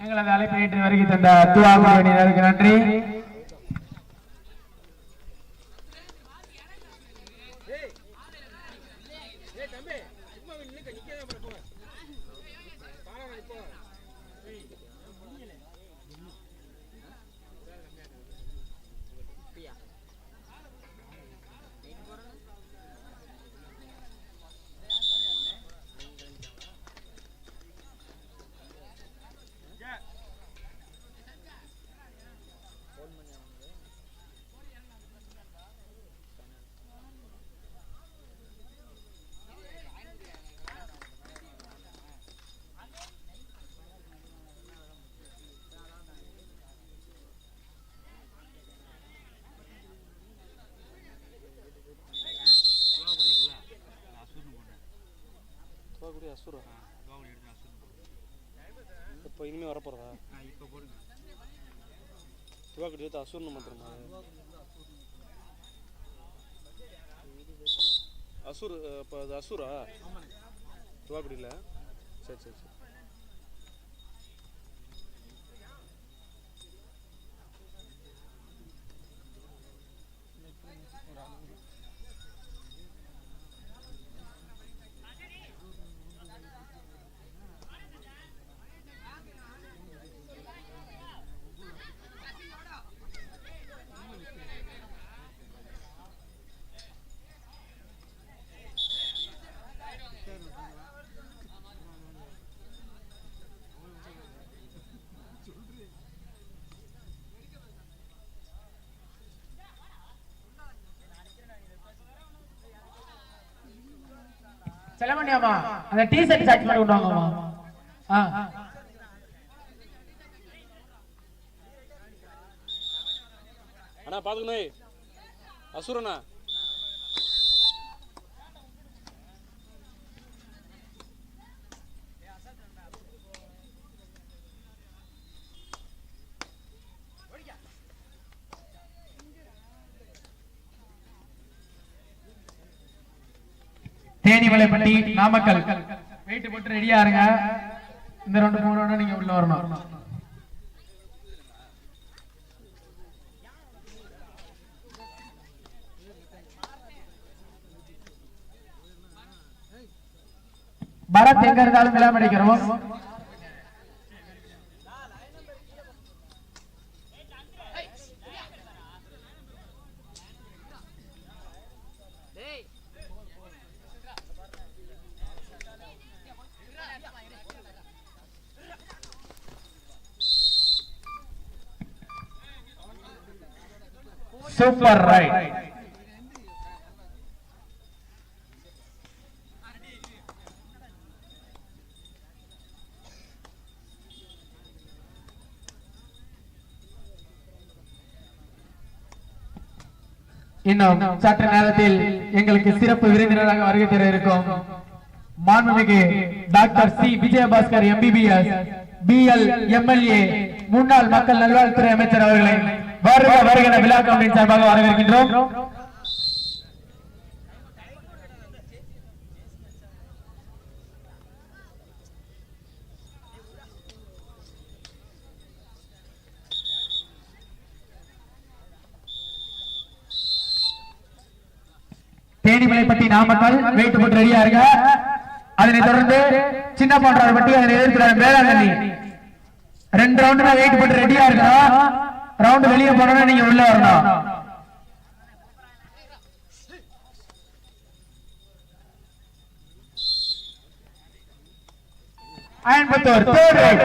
எங்களது அழைப்பை ஏற்று வருகை தந்த துவாபுரி நன்றி துவாக்குடி அசுரா இப்போ இனிமேல் வரப்போகிறதா துவாக்குடி எடுத்து அசுரன்னு மாத்திரமா அசுர் இப்போ அது அசுரா? துவாக்குடியில் சரி சரி சரி. செலமணியாமா அந்த டி ஷர்ட் சாட்சி மட்டும் கொண்டு ஆ. அண்ணா பார்த்துக்கணே அசுரண்ணா தேனிமலைப்பட்டி நாமக்கல். வெயிட் போட்டு ரெடியா இருங்க. இந்த ரெண்டு மூணு நீங்க உள்ள வரணும். பரத் எங்க இருந்தாலும் விழாம சூப்பர் ரைட் இன்னும் சற்று நேரத்தில் எங்களுக்கு சிறப்பு விருந்தினராக வருகை தர இருக்கும் மாண்புமிகு doctor C. Vijayabaskar MBBS BL MLA முன்னாள் மக்கள் நல்வாழ்வுத்துறை அமைச்சர் அவர்களை. வருக வருகிற விழா கம்பெனி சார்பாக வரவேற்கின்றோம். தேனிமலைப்பட்டி நாமக்கல் வெயிட் போட்டு ரெடியா இருக்க அதனை தொடர்ந்து சின்ன பட்டி அதனை எதிர்க்கிறார் வேளாங்கண்ணி. ரெண்டு ரவுண்டு தான் வெயிட் போட்டு ரெடியா இருக்கா? ரவுண்ட் வெளியே போனோம்னா நீங்க உள்ள வரணும். அயன்பத்தூர் தேர்ட் ரைட்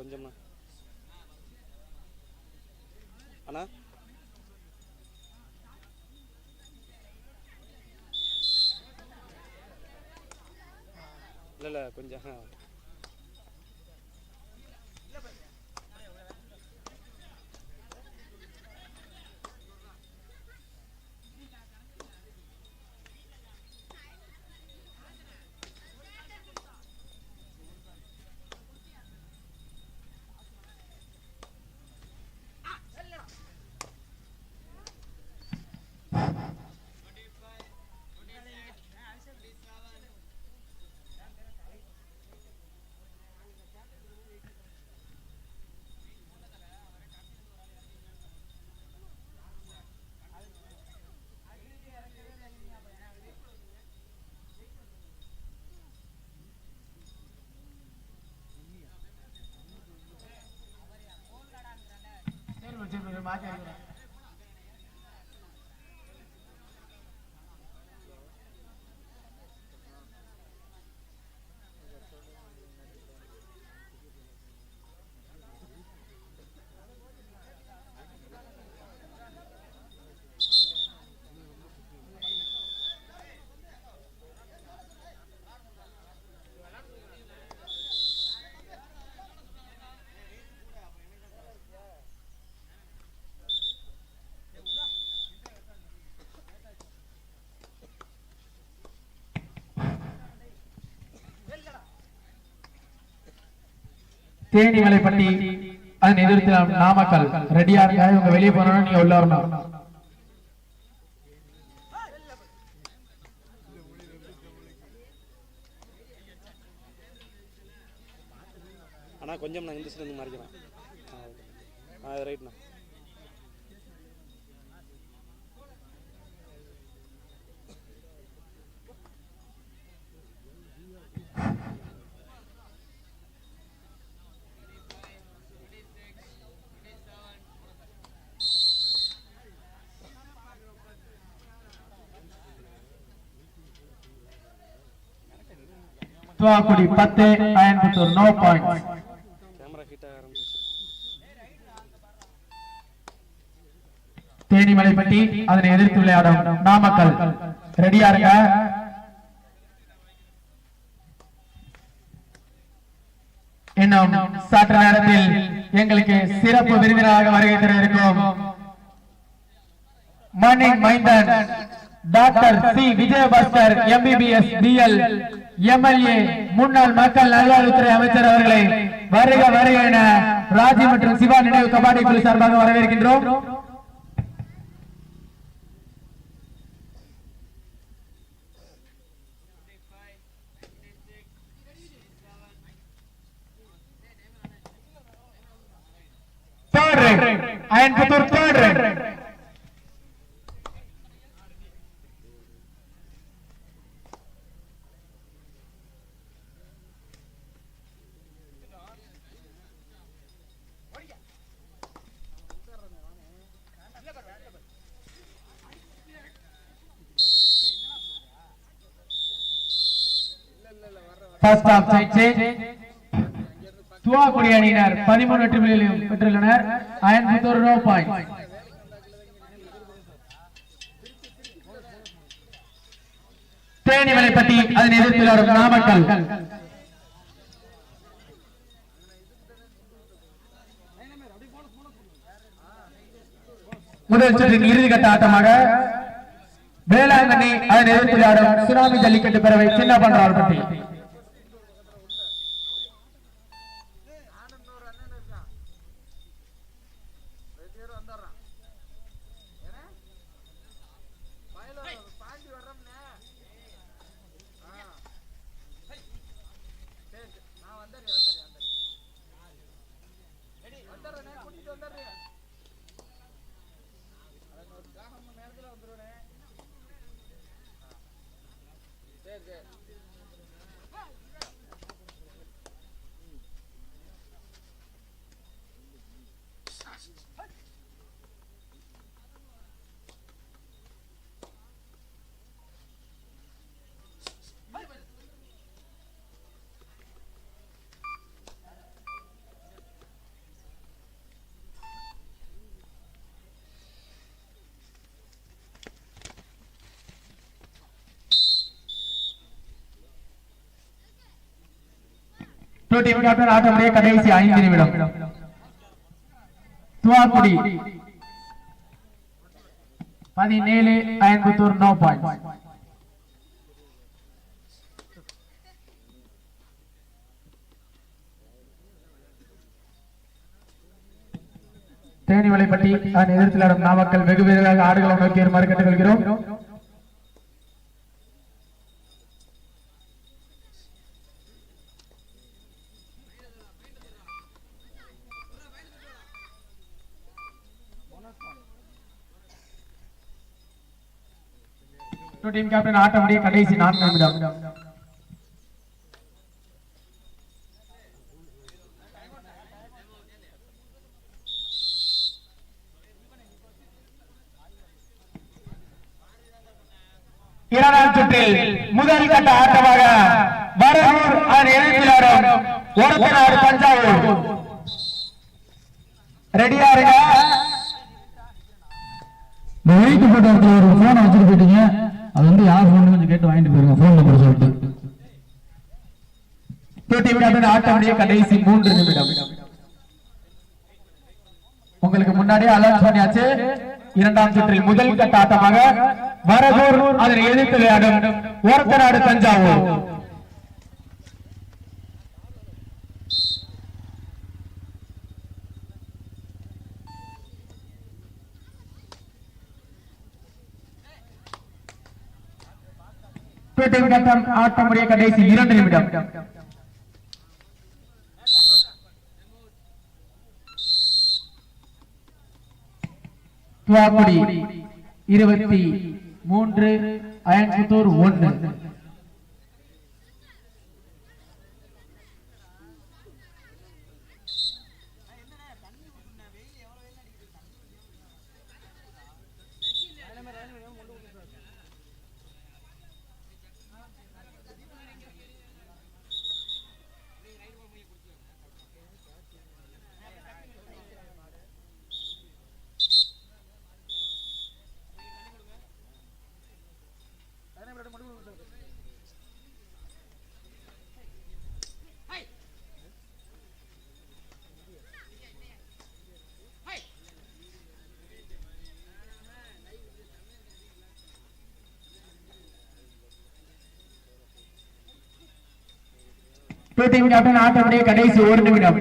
அண்ணா கொஞ்சம்ண்ணா அண்ணா இல்லை இல்லை கொஞ்சம் தேனி மலைப்பட்டி அதன் எதிர்த்து நாமக்கல். ரெடியா இருங்க இவங்க வெளியே போனோம்னா நீங்க உள்ள வரணும். அண்ணா கொஞ்சம் நான் இந்த சைடு மாறிக்கிறேன். ஆ ரைட்ண்ணா துவாக்குடி பத்து அயன்புத்தூர் நோ பாயிண்ட் தேனிமலைப்பட்டி அதனை எதிர்த்து விளையாடும் நாமக்கல். ரெடியா இருங்க. இன்னும் சற்று நேரத்தில் எங்களுக்கு சிறப்பு விருந்தினராக வருகை தர இருக்கும் மணி மைந்தன். Doctor C Vijayabaskar MBBS BL MLA முன்னாள் மக்கள் நல்வாழ்வுத்துறை அமைச்சர் அவர்களை வருக வருக என ராஜி மற்றும் சிவா நினைவு கபாடி குழு சார்பாக வரவேற்கின்றோம் Third rate. Ayanputtur third rate. First half side Thuvakudi அணியினர் பதிமூணு வெற்றிகளையும் பெற்றுள்ளனர். அயன்புத்தூர் நோ பாயிண்ட் தேனி அதன் வரும் நாமக்கல். முதல் சுற்றின் இறுதிக்கட்ட ஆட்டமாக வேளாங்கண்ணி அதன் எதிர்த்து விளையாடும் சுனாமி ஜல்லிக்கட்டு பேரவை சின்ன that. டூ டீம் கேப்டன் ஆட்டமுடைய கடைசி ஐந்து நிமிடம். துவாக்குடி. பதினேழு ஐம்பத்தூர் நோ பாயிண்ட் தேனி வலைப்பட்டி அதன் எதிர்த்து விளையாடும் நாமக்கல் வெகு விரைவாக ஆடுகளை நோக்கி வருமாறு கேட்டுக்கொள்கிறோம் டீம் கேப்டன் ஆட்டமுடைய கடைசி நான்கு நிமிடம். இரண்டாம் சுற்றில் முதல் கட்ட ஆட்டமாக வரகூர் அதன் இணைப்பிலாரும் ஒடுக்கநாடு தஞ்சாவூர். ரெடியா இருங்க வெயிட் போட்டோ ஒரு போன் வச்சுட்டு போயிட்டீங்க. அது வந்து யார் போன் கொஞ்சம் கேட்டு வாங்கிட்டு போயிருங்க. போன் நம்பர் சொல்லிட்டு. போட்டி விடாத ஆட்டமுடைய கடைசி மூன்று நிமிடம். உங்களுக்கு முன்னாடியே அலர்ட் பண்ணியாச்சு. இரண்டாம் சுற்றில் முதல் கட்ட ஆட்டமாக வரதூர் அதனை எதிர்த்து விளையாடும் ஓரத்தநாடு தஞ்சாவூர். பேட்டை கட்டம் ஆட்டமுடைய கடைசி இரண்டு நிமிடம். துவாக்குடி இருபத்தி மூன்று அயன்புத்தூர் ஒன்று. பேட்டை விட்டு ஆட்டமுடைய கடைசி ஒரு நிமிடம்.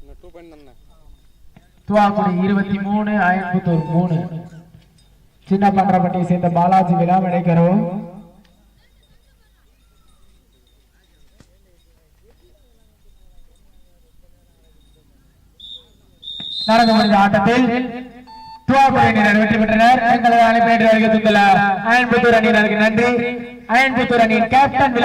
இன்னும் டூ பாயிண்ட் தானே துவாக்குடி இருபத்தி மூணு அயன்புத்தூர் மூணு. சின்ன பண்றப்பட்டியை சேர்ந்த பாலாஜி விழா நினைக்கிறோம் நடந்து முடிந்த ஆட்டத்தில் துவாக்குடி அணியினர் வெற்றி பெற்றனர். எங்களது அனுப்பி வருகை தந்துள்ள அயன்புத்தூர் அணியினருக்கு நன்றி. அயன்புத்தூர் அணியின் கேப்டன்